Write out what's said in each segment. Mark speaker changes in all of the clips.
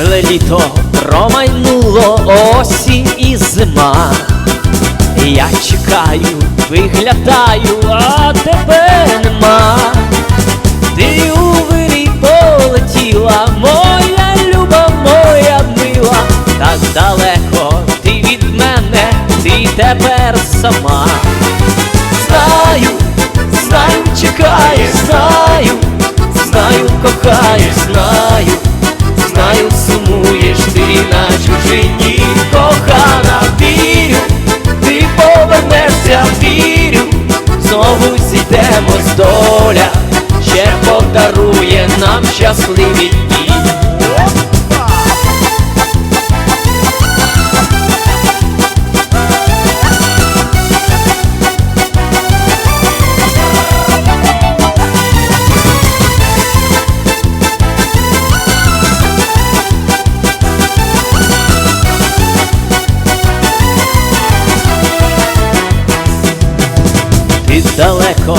Speaker 1: Тепле літо промайнуло осінь і зима. Я чекаю, виглядаю, а тебе нема. Ти у вирій полетіла, моя люба, моя мила, так далеко ти від мене, ти тепер сама. Доля, ще подарує нам щасливі дні. Далеко,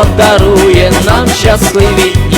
Speaker 1: подарує нам щасливі!